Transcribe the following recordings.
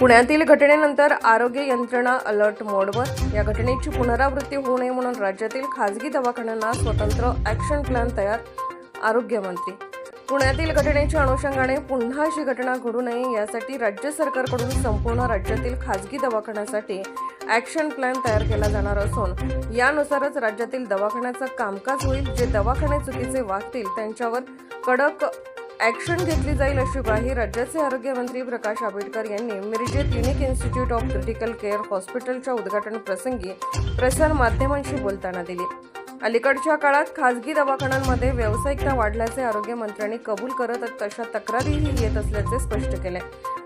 पुण्यातील घटनेनंतर आरोग्य यंत्रणा अलर्ट मोडवर. या घटनेची पुनरावृत्ती होऊ नये म्हणून राज्यातील खासगी दवाखान्यांना स्वतंत्र ॲक्शन प्लॅन तयार आरोग्यमंत्री पुण्यातील घटनेच्या अनुषंगाने पुन्हा अशी घटना घडू नये यासाठी राज्य सरकारकडून संपूर्ण राज्यातील खासगी दवाखान्यासाठी ॲक्शन प्लॅन तयार केला जाणार असून यानुसारच राज्यातील दवाखान्याचं कामकाज होईल. जे दवाखाने चुकीचे वागतील त्यांच्यावर कडक ॲक्शन घेतली जाईल अशी ग्वाही राज्याचे आरोग्यमंत्री प्रकाश आंबेडकर यांनी मिरजेत unique institute of critical care हॉस्पिटलच्या उद्घाटन प्रसंगी प्रसार माध्यमांशी बोलताना दिली. अलीकडच्या काळात खासगी दवाखान्यांमध्ये व्यावसायिकता वाढल्याचे आरोग्यमंत्र्यांनी कबूल करत तशा तक्रारीही येत असल्याचे स्पष्ट केले.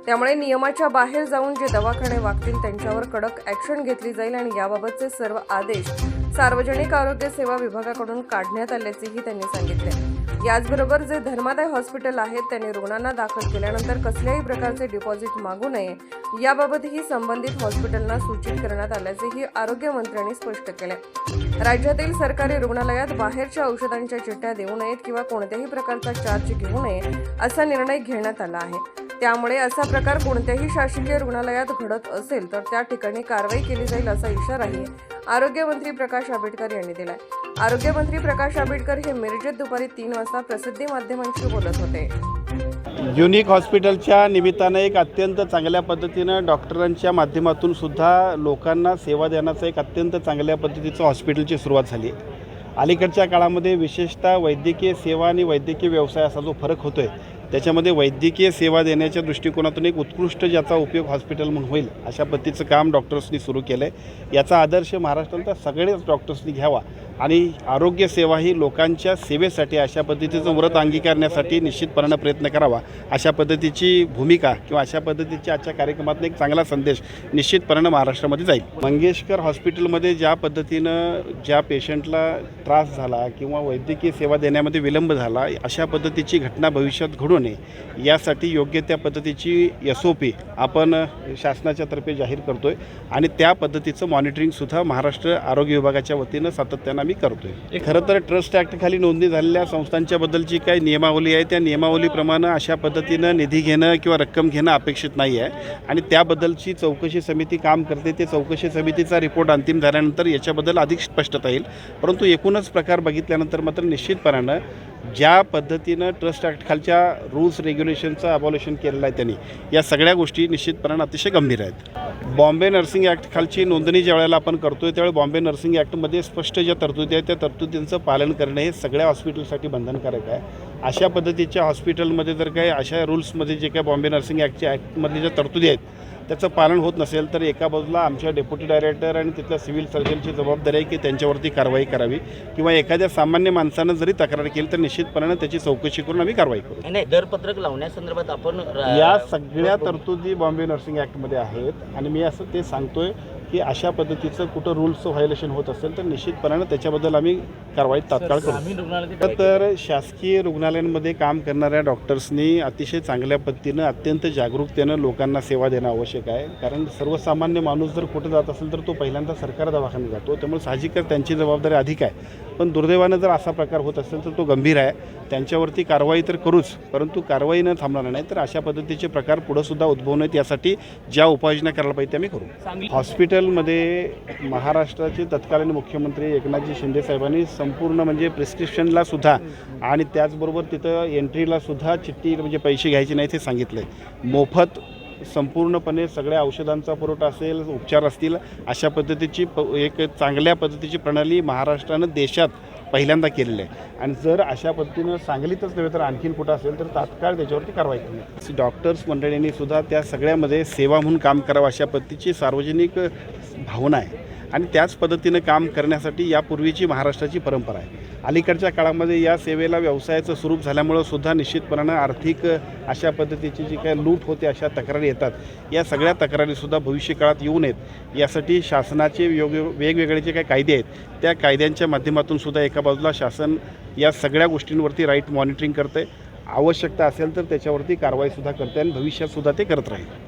त्यामुळे नियमाच्या बाहेर जाऊन जे दवाखाने वागतील त्यांच्यावर कडक ॲक्शन घेतली जाईल आणि याबाबतचे सर्व आदेश सार्वजनिक आरोग्य सेवा विभागाकडून काढण्यात आल्याचेही त्यांनी सांगितले. याचबरोबर जे धर्मादाय हॉस्पिटल आहेत त्यांनी रुग्णांना दाखल केल्यानंतर कसल्याही प्रकारचे डिपॉझिट मागू नये याबाबतही संबंधित हॉस्पिटलना सूचित करण्यात आल्याचेही आरोग्यमंत्र्यांनी स्पष्ट केले. राज्यातील सरकारी रुग्णालयात बाहेरच्या औषधांच्या चिठ्ठ्या देऊ नयेत किंवा कोणत्याही प्रकारचा चार्ज घेऊ नये असा निर्णय घेण्यात आला आहे. त्यामुळे असा प्रकार कोणत्याही शासकीय रुग्णालयात घडत असेल तर त्या ठिकाणी कारवाई केली जाईल असा इशाराही आरोग्यमंत्री प्रकाश आंबेडकर यांनी दिलाय. आरोग्यमंत्री प्रकाश आंबेडकर हे मिरजेत दुपारी तीन वाजता प्रसिद्धी माध्यमांशी बोलत होते. युनिक हॉस्पिटलच्या निमित्तानं एक अत्यंत चांगल्या पद्धतीनं डॉक्टरांच्या माध्यमातून सुद्धा लोकांना सेवा देण्याचं एक अत्यंत चांगल्या पद्धतीचं हॉस्पिटलची सुरुवात झाली आहे. अलीकडच्या काळामध्ये विशेषतः वैद्यकीय सेवा आणि वैद्यकीय व्यवसाय असा जो फरक होतो आहे त्याच्यामध्ये वैद्यकीय सेवा देण्याच्या दृष्टिकोनातून एक उत्कृष्ट ज्याचा उपयोग हॉस्पिटल म्हणून होईल अशा पद्धतीचं काम डॉक्टर्सनी सुरू केलं आहे याचा आदर्श महाराष्ट्रातल्या सगळेच डॉक्टर्सनी घ्यावा आणि आरोग्यसेवा ही लोकांच्या सेवेसाठी अशा पद्धतीचं व्रत अंगीकारण्यासाठी निश्चितपणानं प्रयत्न करावा. अशा पद्धतीची भूमिका किंवा अशा पद्धतीच्या आजच्या कार्यक्रमातून एक चांगला संदेश निश्चितपणानं महाराष्ट्रामध्ये जाईल. मंगेशकर हॉस्पिटलमध्ये ज्या पद्धतीनं ज्या पेशंटला त्रास झाला किंवा वैद्यकीय सेवा देण्यामध्ये विलंब झाला अशा पद्धतीची घटना भविष्यात घडू नये यासाठी योग्य त्या पद्धतीची एस ओ पी आपण शासनाच्या तर्फे जाहीर करतो आहे आणि त्या पद्धतीचं मॉनिटरिंगसुद्धा महाराष्ट्र आरोग्य विभागाच्या वतीनं सातत्यानं आम्ही करतो आहे खरं तर ट्रस्ट ॲक्टखाली नोंदणी झालेल्या संस्थांच्या बद्दलची काही नियमावली आहे त्या नियमावलीप्रमाणे अशा पद्धतीनं निधी घेणं किंवा रक्कम घेणं अपेक्षित नाही आहे. आणि त्याबद्दलची चौकशी समिती काम करते. ते चौकशी समितीचा रिपोर्ट अंतिम झाल्यानंतर याच्याबद्दल अधिक स्पष्टता येईल. परंतु एकूणच प्रकार बघितल्यानंतर मात्र निश्चितपणानं ज्या पद्धतीनं ट्रस्ट ॲक्टखालच्या रूल्स रेग्युलेशनचं अबॉल्युशन केलेलं आहे त्यांनी या सगळ्या गोष्टी निश्चितपणानं अतिशय गंभीर आहेत. बॉम्बे नर्सिंग ॲक्ट खालची नोंदणी ज्या वेळेला आपण करतोय त्यावेळी बॉम्बे नर्सिंग ॲक्टमध्ये स्पष्ट ज्या तरतुदी आहेत त्या तरतुदींचं पालन करणे हे सगळ्या हॉस्पिटलसाठी बंधनकारक आहे. अशा पद्धतीच्या हॉस्पिटलमध्ये जर काही अशा रूल्समध्ये जे काही बॉम्बे नर्सिंग ॲक्टच्या ॲक्टमधल्या ज्या तरतुदी आहेत त्याचं पालन होत नसेल तर एका बाजूला आमच्या डेप्युटी डायरेक्टर आणि तिथल्या सिव्हिल सर्जनची जबाबदारी आहे की त्यांच्यावरती कारवाई करावी किंवा एखाद्या सामान्य माणसानं जरी तक्रार केली तर निश्चितपणानं त्याची चौकशी करून आम्ही कारवाई करू. नाही दरपत्रक लावण्यासंदर्भात आपण या सगळ्या तरतुदी बॉम्बे नर्सिंग ॲक्टमध्ये आहेत आणि मी असं ते सांगतोय की अशा पद्धतीचं कुठं रूल्सचं व्हायलेशन होत असेल तर निश्चितपणानं त्याच्याबद्दल आम्ही कारवाई तात्काळ करू. तर शासकीय रुग्णालयांमध्ये काम करणाऱ्या डॉक्टर्सनी अतिशय चांगल्या पद्धतीनं अत्यंत जागरूकतेनं लोकांना सेवा देणं आवश्यक आहे. कारण सर्वसामान्य माणूस जर कुठं जात असेल तर तो पहिल्यांदा सरकार दवाखान्यात जातो. त्यामुळे साहजिकच त्यांची जबाबदारी अधिक आहे. पण दुर्दैवानं जर असा प्रकार होत असेल तर तो गंभीर आहे. त्यांच्यावरती कारवाई तर करूच परंतु कारवाई न थांबणार नाही. तर अशा पद्धतीचे प्रकार पुढं सुद्धा उद्भवू नयेत. यासाठी ज्या उपाययोजना करायला पाहिजे त्या आम्ही करू. हॉस्पिटलमध्ये महाराष्ट्राचे तत्कालीन मुख्यमंत्री एकनाथजी शिंदे साहेबांनी संपूर्ण म्हणजे प्रिस्क्रिप्शनला सुद्धा आणि त्याचबरोबर तिथं एंट्रीला सुद्धा चिठ्ठी म्हणजे पैसे घ्यायचे नाही ते सांगितलं आहे मोफत संपूर्णपणे सगळ्या औषधांचा पुरवठा असेल उपचार असतील अशा पद्धतीची प एक चांगल्या पद्धतीची प्रणाली महाराष्ट्रानं देशात पहिल्यांदा केलेली आहे. आणि जर अशा पद्धतीनं सांगलीतच नव्हे तर आणखीन कुठं असेल तर तात्काळ त्याच्यावरती कारवाई करणे डॉक्टर्स मंडळींनी सुद्धा त्या सगळ्यामध्ये सेवा म्हणून काम करावं अशा पद्धतीची सार्वजनिक भावना आहे. आणि त्याच पद्धतीनं काम करण्यासाठी यापूर्वीची महाराष्ट्राची परंपरा आहे. अलीकडच्या काळामध्ये या सेवेला व्यवसायाचं स्वरूप झाल्यामुळं सुद्धा निश्चितपणानं आर्थिक अशा पद्धतीची जी काही लूट होते अशा तक्रारी येतात. या सगळ्या तक्रारीसुद्धा भविष्य काळात येऊ नयेत. यासाठी शासनाचे योग्य वेगवेगळे जे काही कायदे आहेत त्या कायद्यांच्या माध्यमातून सुद्धा एका बाजूला शासन या सगळ्या गोष्टींवरती राईट मॉनिटरिंग करते आवश्यकता असेल तर त्याच्यावरती कारवाईसुद्धा करते आणि भविष्यातसुद्धा ते करत राहील.